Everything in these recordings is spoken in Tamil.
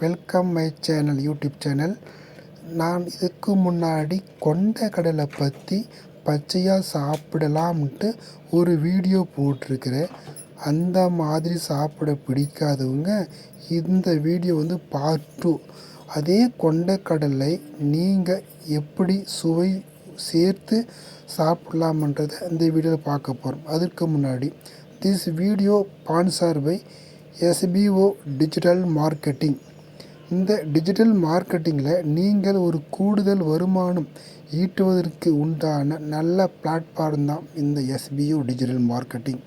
Welcome my channel YouTube channel நான் இதுக்கு முன்னாடி கொண்ட கடலை பற்றி பச்சையாக சாப்பிடலாம்ன்ட்டு ஒரு வீடியோ போட்டிருக்கிறேன். அந்த மாதிரி சாப்பிட பிடிக்காதவங்க இந்த வீடியோ வந்து பார்ட் டூ அதே கொண்டக்கடலை நீங்கள் எப்படி சுவை சேர்த்து சாப்பிடலாமன்றதை இந்த வீடியோவில் பார்க்க போகிறோம் அதற்கு முன்னாடி this video sponsor by SPO digital marketing இந்த டிஜிட்டல் மார்க்கெட்டிங்கில் நீங்கள் ஒரு கூடுதல் வருமானம் ஈட்டுவதற்கு உண்டான நல்ல பிளாட்ஃபார்ம் தான் இந்த எஸ்பிஓ டிஜிட்டல் மார்க்கெட்டிங்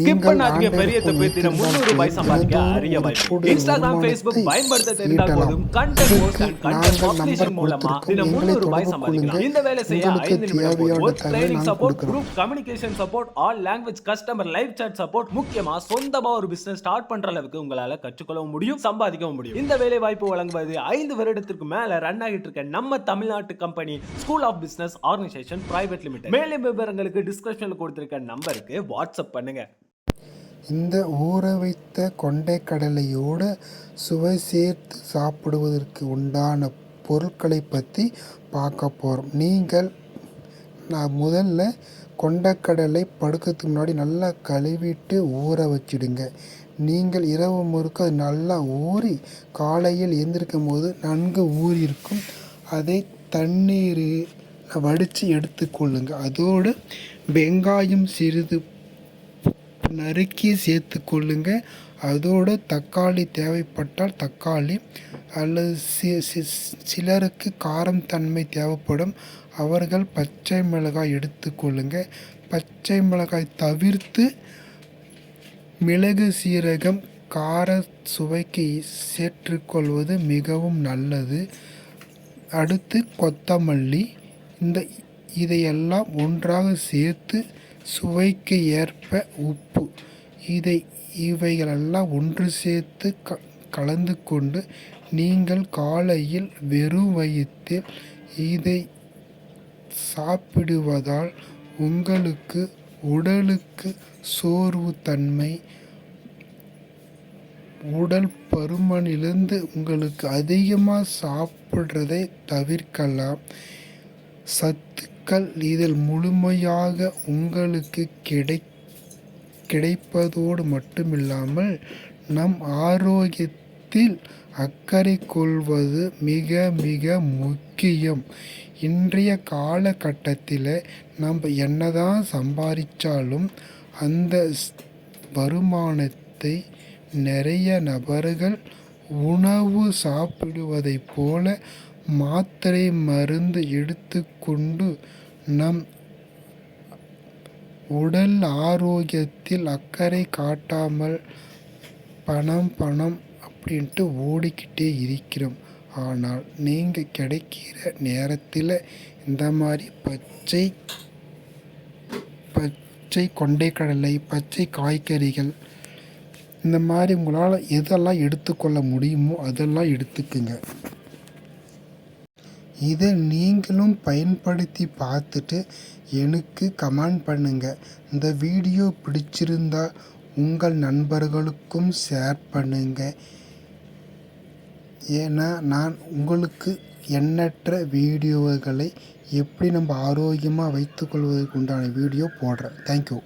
ஸ்கிப் பண்ணாதீங்க பெரிய தப்பு தினம் முந்நூறு ரூபாய் சம்பாதிக்க அரிய வாய்ப்பு இன்ஸ்டாகிராம் ஃபேஸ்புக் பயன்படுத்த தெரிந்தால் போதும். Content post and content publishing மூலமா தினம் முந்நூறு ரூபாய் சம்பாதிக்கலாம். இந்த வேலை செய்ய ஐந்து நிமிடம் work training support group communication support all language customer live chat support முக்கியமா சொந்தமா ஒரு பிசினஸ் ஸ்டார்ட் பண்ற அளவுக்கு உங்களால கற்றுக்கொள்ளவும் முடியும் சம்பாதிக்கவும் முடியும். இந்த வேலை வாய்ப்பு வழங்குவது ஐந்து வருடத்திற்கு மேல ரன் ஆகிட்டு இருக்க நம்ம தமிழ்நாட்டு company school of business organisation private limited மேலும் விவரங்களுக்கு டிஸ்கிரிப்ஷன்ல கொடுத்திருக்க நம்பருக்கு வாட்ஸ்அப் பண்ணுங்க. இந்த ஊற வைத்த கொண்டைக்கடலையோடு சுவை சேர்த்து சாப்பிடுவதற்கு உண்டான பொருட்களை பற்றி பார்க்க போகிறோம் நீங்கள் நான் முதல்ல கொண்டைக்கடலை படுக்கிறதுக்கு முன்னாடி நல்லா கழுவிட்டு ஊற வச்சிடுங்க. நீங்கள் இரவு முழுக்க அது நல்லா ஊறி காலையில் எழுந்திருக்கும் போது நன்கு ஊறி இருக்கும் அதை தண்ணீர் வடித்து எடுத்துக்கொள்ளுங்க அதோடு வெங்காயம் சிறிது நறுக்கி சேர்த்து கொள்ளுங்க. அதோடு தக்காளி தேவைப்பட்டால் தக்காளி அல்லது சிலருக்கு காரம் தன்மை தேவைப்படும். அவர்கள் பச்சை மிளகாய் எடுத்துக்கொள்ளுங்க பச்சை மிளகாய் தவிர்த்து மிளகு சீரகம் கார சுவைக்கு சேர்த்துக்கொள்வது மிகவும் நல்லது. அடுத்து கொத்தமல்லி. இந்த இதையெல்லாம் ஒன்றாக சேர்த்து சுவைக்கு ஏற்ப உப்பு. இதை இவைகளெல்லாம் ஒன்று சேர்த்து க கலந்து கொண்டு நீங்கள் காலையில் வெறும் வயிற்றில் இதை சாப்பிடுவதால் உங்களுக்கு உடலுக்கு சோர்வு தன்மை உடல் பருமனிலிருந்து உங்களுக்கு அதிகமாக சாப்பிட்றதை தவிர்க்கலாம். சத்து மக்கள் இதில் முழுமையாக உங்களுக்கு கிடை கிடைப்பதோடு மட்டுமில்லாமல் நம் ஆரோக்கியத்தில் அக்கறை கொள்வது மிக மிக முக்கியம். இன்றைய காலகட்டத்தில் நம்ம என்னதான் சம்பாதிச்சாலும் அந்த ஸ்- வருமானத்தை நிறைய நபர்கள் உணவு சாப்பிடுவதைப் போல மாத்திரை மருந்து எடுத்துக்கொண்டு நம் உடல் ஆரோக்கியத்தில் அக்கறை காட்டாமல் பணம் பணம் அப்படின்ட்டு ஓடிக்கிட்டே இருக்கிறோம். ஆனால் நீங்கள் கிடைக்கிற நேரத்தில் இந்த மாதிரி பச்சை பச்சை கொண்டைக்கடலை பச்சை காய்கறிகள் இந்த மாதிரி உங்களால் எதெல்லாம் எடுத்துக்கொள்ள முடியுமோ அதெல்லாம் எடுத்துக்குங்க. இதை நீங்களும் பயன்படுத்தி பார்த்துட்டு எனக்கு கமெண்ட் பண்ணுங்கள் இந்த வீடியோ பிடிச்சிருந்தா உங்கள் நண்பர்களுக்கும் ஷேர் பண்ணுங்கள் ஏன்னா நான் உங்களுக்கு எண்ணற்ற வீடியோகளை எப்படி நம்ம ஆரோக்கியமாக வைத்துக்கொள்வதற்கு உண்டான வீடியோ போடுறேன். தேங்க்யூ